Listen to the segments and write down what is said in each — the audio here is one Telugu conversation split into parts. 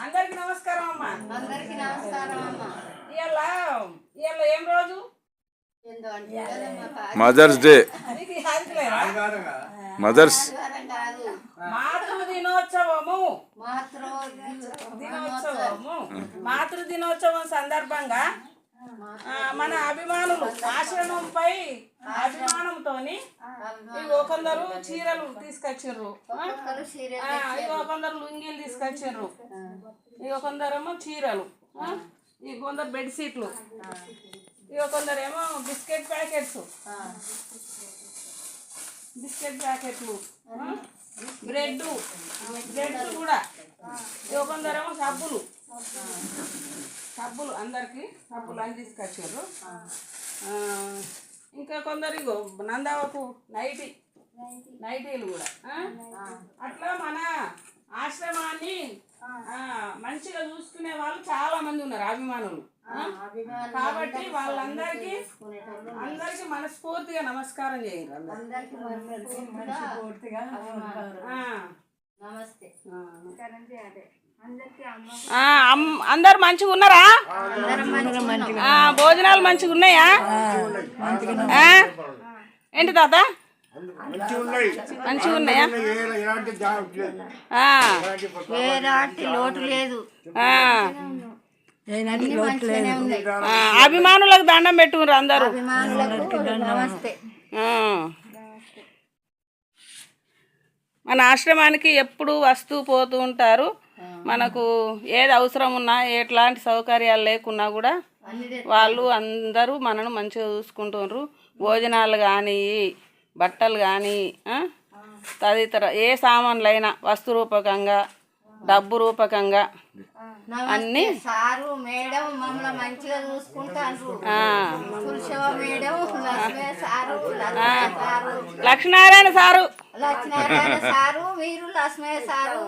అందరికి నమస్కారం అమ్మా. అందరికి నమస్కారం అమ్మ. ఇవాళ ఇవాళ ఏం రోజు? Mothers day? మదర్స్ మాతృ దినోత్సవము దినోత్సవము మాతృ దినోత్సవం సందర్భంగా మన అభిమానులు ఆశ్రమంపై అభిమానంతోని ఇగో కొందరు చీరలు ఆ, ఇగో కొందరు లుంగీలు తీసుకొచ్చిర్రు ఇగో కొందరేమో చీరలు ఇగో కొందరు బెడ్షీట్లు ఇగో కొందరేమో బిస్కెట్ ప్యాకెట్స్. బిస్కెట్ ప్యాకెట్లు బ్రెడ్ బ్రెడ్ కూడా. ఇగో కొందరేమో సబ్బులు. సబ్బులు అందరికి సబ్బులు అని తీసుకొచ్చారు ఇంకా కొందరు ఇగో నందావకు నైటీ. నైటీలు కూడా? అట్లా మన ఆశ్రమాన్ని మంచిగా చూసుకునే వాళ్ళు చాలా మంది ఉన్నారు అభిమానులు? కాబట్టి వాళ్ళందరికీ అందరికీ మనస్ఫూర్తిగా నమస్కారం చేయండి. నమస్తే. అందరు మంచిగా ఉన్నారా? భోజనాలు మంచిగా ఉన్నాయా? ఏంటి తాత? మంచిగా ఉన్నాయా? లోటు లేదు. అభిమానులకు దండం పెట్టుకున్నారు అందరూ. మన ఆశ్రమానికి ఎప్పుడు వస్తూ పోతూ ఉంటారు. మనకు ఏది అవసరం ఉన్నా ఎట్లాంటి సౌకర్యాలు లేకున్నా కూడా వాళ్ళు అందరూ మనను మంచిగా చూసుకుంటున్నారు. భోజనాలు కానీ బట్టలు కానీ తదితర ఏ సామాన్లైనా వస్తు రూపకంగా డబ్బు రూపకంగా నమస్తే సారు మేడం మమ్మల్ని మంచిగా చూసుకుంటారు. లక్ష్మీనారాయణ సారు. లక్ష్మీనారాయణ సారు మీరు లక్ష్మీ సారు.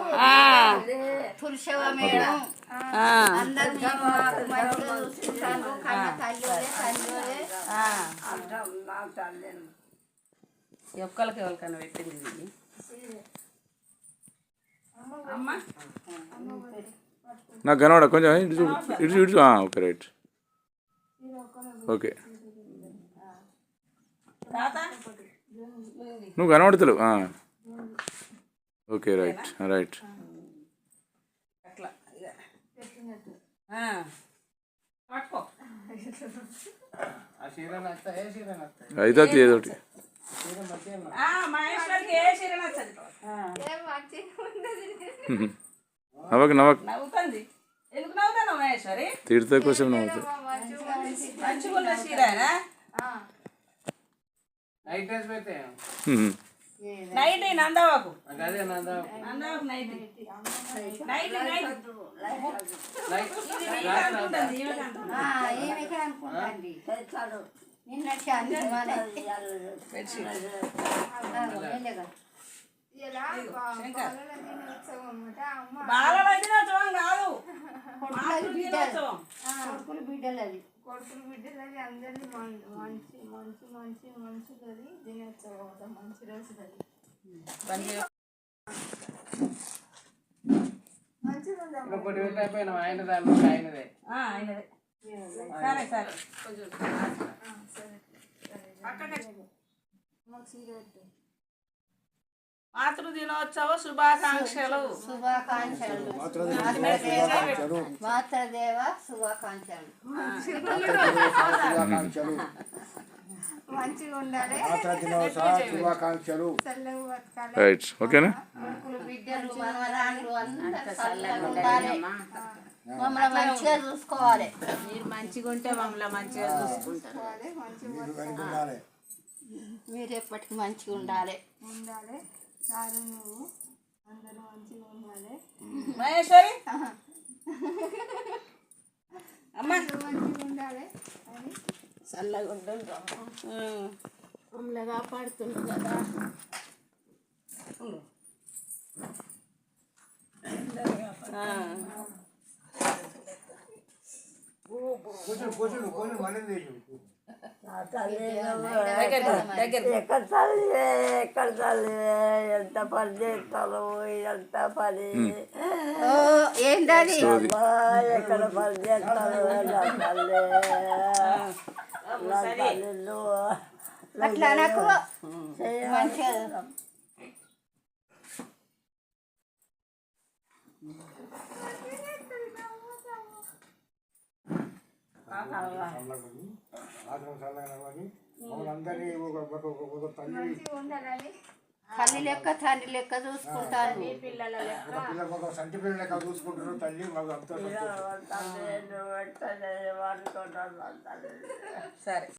పురుషవ మేడం. ఆ. అందరు మంచిగా కన్న ఒక్కరికి ఎవరికైనా పెట్టింది ఇది నాకు కనబడ కొంచెం ఇటు ఇటు ఆ, ఓకే రైట్. ఓకే. తాత? నువ్వు కనబడతలేవు? ఆ. Okay right right. అయితే ఏదో ఒకటి. ఆ, మహేశ్వరికి ఏ చీర నచ్చదు? నవ్వకు నవ్వకు. నవ్వుతుంది. తీర్థ కోసం నవ్వుతావు మంచిగా ఉన్న చీరేనా హ్మ్. నైట్ నందవాకు నందవాకు నైట్ నైట్ నైట్ అనుకుంటుంది, బాలల దినోత్సవం కాదు. కొడుకులు బిడ్డలు. అది కొడుకులు బిడ్డలది అందరినీ మం- మంచి మంచి మంచి మంచిది దినోత్సవం మంచి రోజు అది బంద్ చేయ- మంచిగా ఉందా ఒకటి పెట్టకపోయినా ఆయన దాని ఆయనదే ఆ, ఆయనదే. సరే సరే. కొంచెం పక్కకి మాకు చీర పెట్టు మాతృ దినోత్సవ శుభాకాంక్షలు. శుభాకాంక్షలు. మాతృదేవ శుభాకాంక్షలు. మంచిగా ఉండాలి. శుభాకాంక్షలు రైట్ ఓకేనా బిడ్డలు అందరూ మమ్మల్ని మంచిగా చూసుకోవాలి. మీరు మంచిగా ఉంటే మమ్మల్ని మంచిగా చూసుకుంటారు. మీరు ఎప్పటికీ మంచిగా ఉండాలి. ఉండాలి. సారు నువ్వు. అందరూ మంచిగా ఉండాలి. మహేశ్వరి? అమ్మ. మంచిగా ఉండాలి అని చల్లగా ఉండండి మమ్మల్ని కాపాడుతుండ్రు కదా. కూర్చుని కూర్చుని కూర్చుని మళ్ళీ ఎక్కడ తల్లి ఎక్కడ తల్లి ఎంత పని చేస్తాను ఎంత పని. ఏంటది? ఎక్కడ పని చేస్తాను తల్లి. అట్లా నాకు మంచిగా ఆశ్రమం మమ్మల్ని ఒక తల్లి. తల్లి లెక్క తండ్రి లెక్క ఒక సంటి లెక్క చూసుకుంటున్నారు తల్లి మాకు అంతా సంతోషం. సరే.